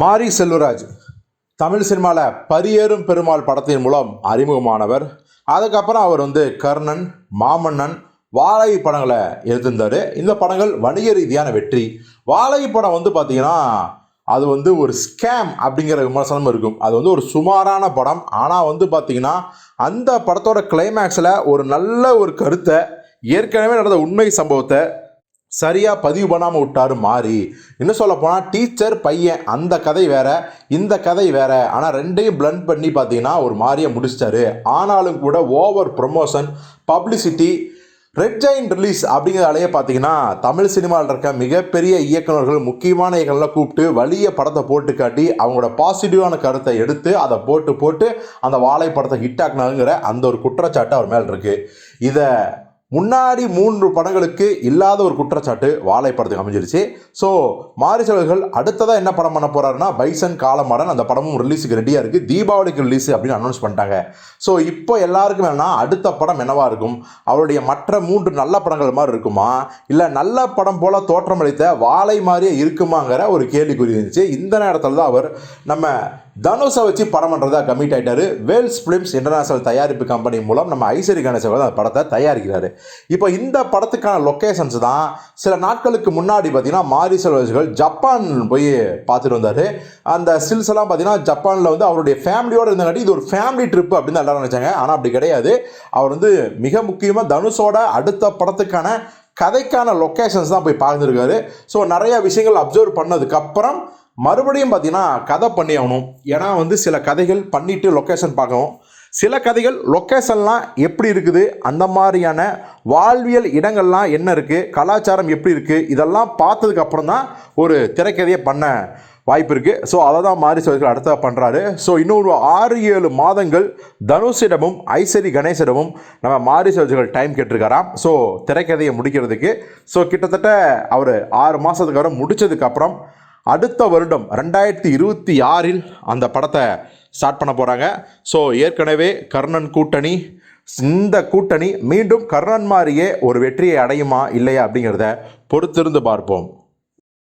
மாரி செல்வராஜ். தமிழ் சினிமாவில் பரியேறும் பெருமாள் படத்தின் மூலம் அறிமுகமானவர். அதுக்கப்புறம் அவர் வந்து கர்ணன் மாமன்னன் வாழை படங்களை எழுதியிருந்தார் இந்த படங்கள் வணிக ரீதியான வெற்றி. வாழை படம் வந்து பார்த்தீங்கன்னா அது வந்து ஒரு ஸ்கேம் அப்படிங்கிற விமர்சனம் இருக்கும். அது வந்து ஒரு சுமாரான படம். ஆனால் வந்து பார்த்தீங்கன்னா அந்த படத்தோட கிளைமேக்ஸில் ஒரு நல்ல ஒரு கருத்தை ஏற்கனவே நடந்த உண்மை சம்பவத்தை சரியாக பதிவு பண்ணாமல் விட்டாரு மாறி. இன்னும் சொல்ல போனால் டீச்சர் பையன் அந்த கதை வேற இந்த கதை வேற. ஆனால் ரெண்டையும் பிளண்ட் பண்ணி பார்த்தீங்கன்னா ஒரு மாதிரியை முடிச்சிட்டாரு. ஆனாலும் கூட over promotion publicity red giant release அப்படிங்கிறதாலேயே பார்த்தீங்கன்னா தமிழ் சினிமாவில் இருக்க மிகப்பெரிய இயக்குனர்கள் முக்கியமான இயக்குனர்களை கூப்பிட்டு வலிய படத்தை போட்டு காட்டி அவங்களோட பாசிட்டிவான கருத்தை எடுத்து அதை போட்டு போட்டு அந்த வாழை படத்தை ஹிட் ஆக்கினாங்கிற அந்த ஒரு குற்றச்சாட்டு அவர் மேல் இருக்குது இதை முன்னாடி மூன்று படங்களுக்கு இல்லாத ஒரு குற்றச்சாட்டு வாழை படத்துக்கு அமைஞ்சிருச்சு ஸோ மாரிசெல்வர்கள் அடுத்ததாக என்ன படம் பண்ண போகிறாருன்னா பைசன் காலமாடன் அந்த படமும் ரிலீஸுக்கு ரெடியாக இருக்குது தீபாவளிக்கு ரிலீஸ் அப்படின்னு அனௌன்ஸ் பண்ணிட்டாங்க. ஸோ இப்போ எல்லாருக்கும் வேணா அடுத்த படம் என்னவாக இருக்கும்? அவருடைய மற்ற மூன்று நல்ல படங்கள் மாதிரி இருக்குமா? இல்லை நல்ல படம் போல் தோற்றமளித்த வாழை மாதிரியே இருக்குமாங்கிற ஒரு கேள்விக்குறி இருந்துச்சு. இந்த நேரத்தில் தான் அவர் நம்ம தனுஷை வச்சு படம் பண்ணுறதா கமிட் ஆகிட்டாரு வேல்ஸ் ஃபிலிம்ஸ் இன்டர்நேஷனல் தயாரிப்பு கம்பெனி மூலம் நம்ம ஐஸ்வரி கணேசன் அந்த படத்தை தயாரிக்கிறாரு. இப்போ இந்த படத்துக்கான லொக்கேஷன்ஸ் தான் சில நாட்களுக்கு முன்னாடி பார்த்தீங்கன்னா மாரி செல்வர்கள் ஜப்பான் போய் பார்த்துட்டு வந்தார். அந்த ஸ்டில்ஸ் எல்லாம் பார்த்தீங்கன்னா ஜப்பானில் வந்து அவருடைய ஃபேமிலியோடு இருந்தங்காட்டி இது ஒரு ஃபேமிலி ட்ரிப் அப்படின்னு தான் எல்லாரும் நினச்சாங்க. ஆனால் அப்படி கிடையாது. அவர் வந்து மிக முக்கியமாக தனுஷோட அடுத்த படத்துக்கான கதைக்கான லொக்கேஷன்ஸ் தான் போய் பார்த்துருக்காரு. ஸோ நிறைய விஷயங்கள் அப்சர்வ் பண்ணதுக்கப்புறம் மறுபடியும் பார்த்தீங்கன்னா கதை பண்ணி ஆகணும். ஏன்னா வந்து சில கதைகள் பண்ணிட்டு லொக்கேஷன் பார்க்கணும். சில கதைகள் லொக்கேஷன்லாம் எப்படி இருக்குது? அந்த மாதிரியான வாழ்வியல் இடங்கள்லாம் என்ன இருக்குது கலாச்சாரம் எப்படி இருக்குது இதெல்லாம் பார்த்ததுக்கு அப்புறம் தான் ஒரு திரைக்கதையை பண்ண வாய்ப்பு இருக்குது ஸோ அதை தான் மாரி சோதர்கள் அடுத்த பண்ணுறாரு ஸோ இன்னொரு ஆறு ஏழு மாதங்கள் தனுஷிடமும் ஐஸ்வரி கணேசனிடமும் நம்ம மாரி சோதர்கள் டைம் கேட்டிருக்காராம். ஸோ திரைக்கதையை முடிக்கிறதுக்கு. ஸோ கிட்டத்தட்ட அவர் ஆறு மாதத்துக்கு அப்புறம் முடிச்சதுக்கப்புறம் அடுத்த வருடம் ரெண்டாயிரத்தி இருபத்தி ஆறில் அந்த படத்தை ஸ்டார்ட் பண்ண போகிறாங்க ஸோ ஏற்கனவே கர்ணன் கூட்டணி இந்த கூட்டணி மீண்டும் கர்ணன் மாதிரியே ஒரு வெற்றியை அடையுமா இல்லையா அப்படிங்கிறத பொறுத்திருந்து பார்ப்போம்.